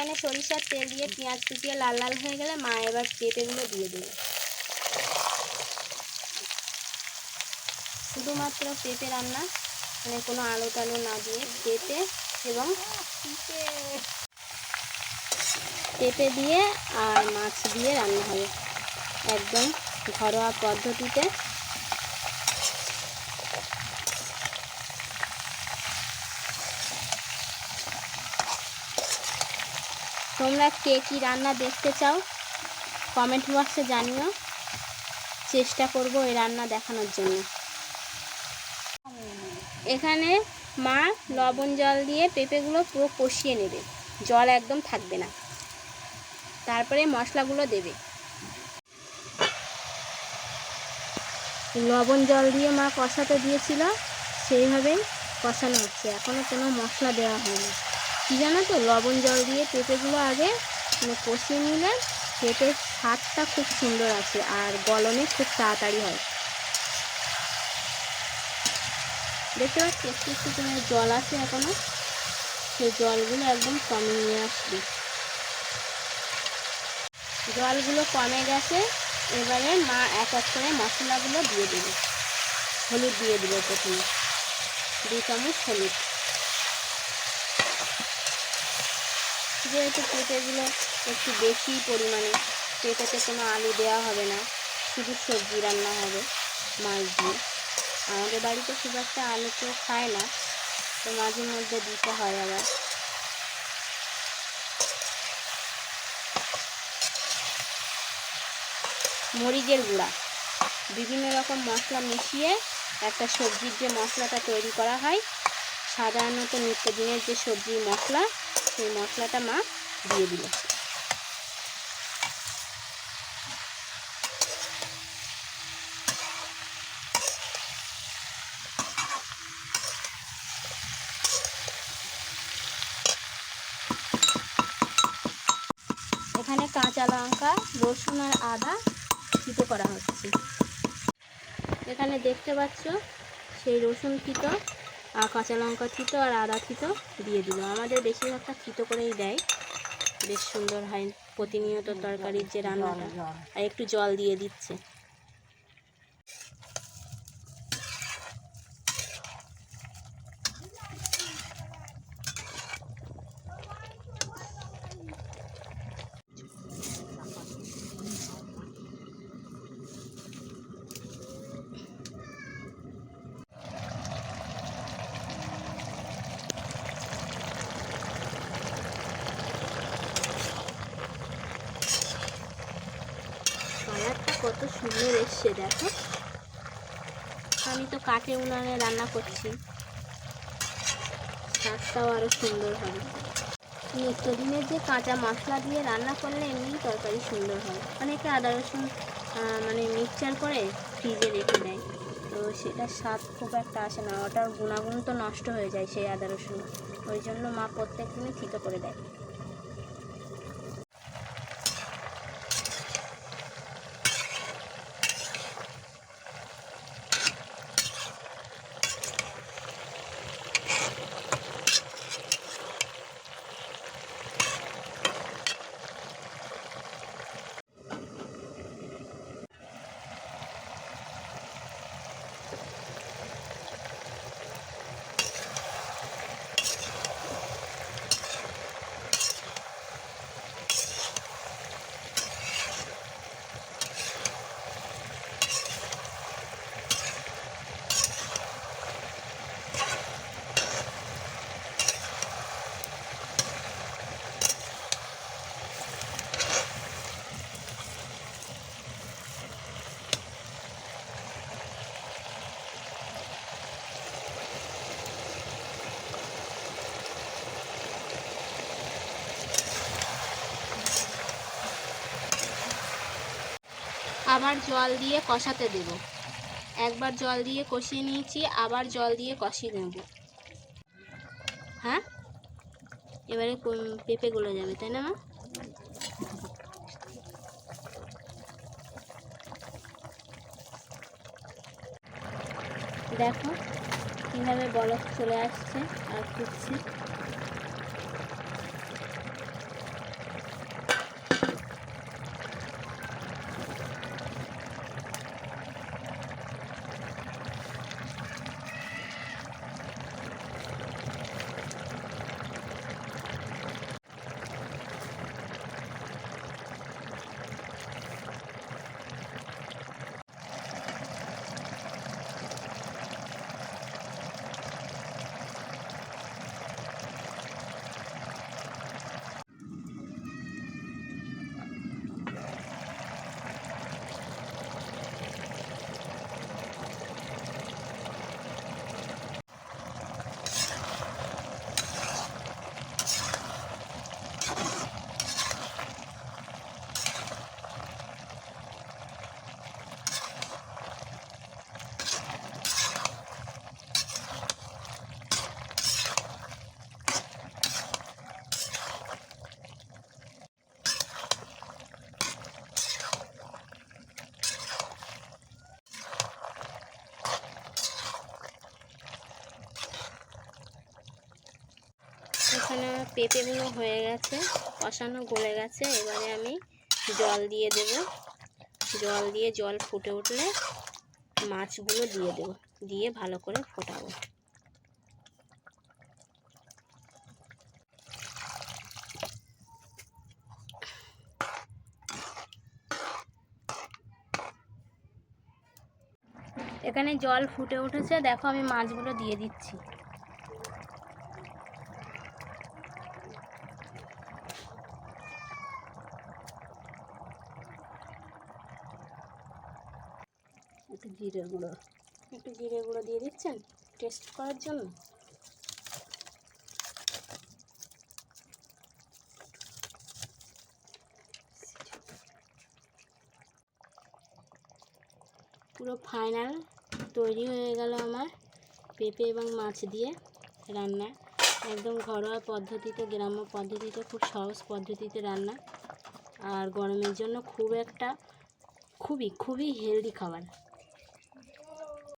এখানে সরিষার তেল দিয়ে পেঁয়াজ কুচিয়ে লাল লাল হয়ে গেলে মা এবার পেঁপেগুলো দিয়ে দেবে। শুধুমাত্র পেঁপে রান্না মানে কোনো আলু টালু না দিয়ে পেঁপে এবং পেঁপে দিয়ে আর মাছ দিয়ে রান্না হবে। একদম ঘরোয়া পদ্ধতিতে তোমরা কে কী রান্না দেখতে চাও কমেন্ট বক্সে জানিও। চেষ্টা করব এই রান্না দেখানোর জন্য। এখানে মা লবণ জল দিয়ে পেঁপেগুলো পুরো কষিয়ে নেবে। জল একদম থাকবে না। তারপরে মশলাগুলো দেবে। লবণ জল দিয়ে মা কষাতে দিয়েছিল, সেইভাবেই কষানো হচ্ছে। এখনও কোনো মশলা দেওয়া হয়নি। কী জানো তো? লবণ জল দিয়ে পেঁপেগুলো আগে মানে কষিয়ে নিলে পেঁপের স্বাদটা খুব সুন্দর আছে আর গলনে খুব তাড়াতাড়ি হয়। দেখতে পাচ্ছি? একটু একটু করে জল আছে এখনও সেই জলগুলো একদম কমে নিয়ে আসবে। জলগুলো কমে গেছে। এবারে মা এক এক করে মশলাগুলো দিয়ে দেবে। হলুদ দিয়ে দেবে প্রথমে। দুই চামচ হলুদ। যেহেতু পেঁপেগুলো একটু বেশি পরিমাণে, পেঁপেতে কোনো আলু দেওয়া হবে না, শুধু সবজি রান্না হবে, মাছ দিয়ে। আমাদের বাড়িতে খুব একটা আলু কেউ খায় না, তো মাঝে মধ্যে দিতে হয় আবার। মরিচের গুঁড়া। বিভিন্ন রকম মশলা মিশিয়ে একটা সবজির যে মশলাটা তৈরি করা হয়, সাধারণত নিত্যদিনের যে সবজির মশলা সেই মশলাটা মা দিয়ে দিল। এখানে কাঁচা লঙ্কা, রসুন আর আদা থিতো করা হচ্ছে। এখানে দেখতে পাচ্ছ সেই রসুন থিতো আর কাঁচা লঙ্কা থিতো আর আদা থিতো দিয়ে দিল। আমাদের বেশিরভাগটা থিতো করেই দেয়। বেশ সুন্দর হয় প্রতিনিয়ত তরকারির যে রান্নাটা। আর একটু জল দিয়ে দিচ্ছে। কত সুন্দর এসছে, দেখো। আমি তো কাঠে উনানে রান্না করছি। স্বাদটাও আরও সুন্দর হবে। নিত্যদিনের যে কাঁচা মশলা দিয়ে রান্না করলে এমনি তরকারি সুন্দর হয়। অনেকে আদা রসুন মানে মিক্সচার করে ফ্রিজে রেখে দেয়। তো সেটার স্বাদ খুব একটা আসে না। ওটার গুণাগুণ তো নষ্ট হয়ে যায় সেই আদা রসুন। ওই জন্য মা প্রত্যেক দিনই থিতো করে দেয়। আবার জল দিয়ে কষাতে দেব। একবার জল দিয়ে কষিয়ে নিয়েছি, আবার জল দিয়ে কষিয়ে নেব। হ্যাঁ? এবারে পেঁপে গলে যাবে, তাই না মা? দেখো কীভাবে বরফ চলে আসছে আর ফুটছে। পেঁপেগুলো হয়ে গেছে, কষানো গলে গেছে, এবারে আমি জল দিয়ে দেব। জল দিয়ে জল ফুটে উঠলে মাছগুলো দিয়ে দেব, দিয়ে ভালো করে ফোটাবো। এখানে জল ফুটে উঠেছে, দেখো আমি মাছগুলো দিয়ে দিচ্ছি। একটু জিরে গুঁড়ো। একটু জিরে গুঁড়ো দিয়ে দিচ্ছেন? টেস্ট করার জন্য? পুরো ফাইনাল তৈরি হয়ে গেল আমার পেঁপে এবং মাছ দিয়ে রান্না। একদম ঘরোয়া পদ্ধতিতে, গ্রাম্য পদ্ধতিতে, খুব সহজ পদ্ধতিতে রান্না। আর গরমের জন্য খুব একটা, খুবই খুবই হেলদি খাবার।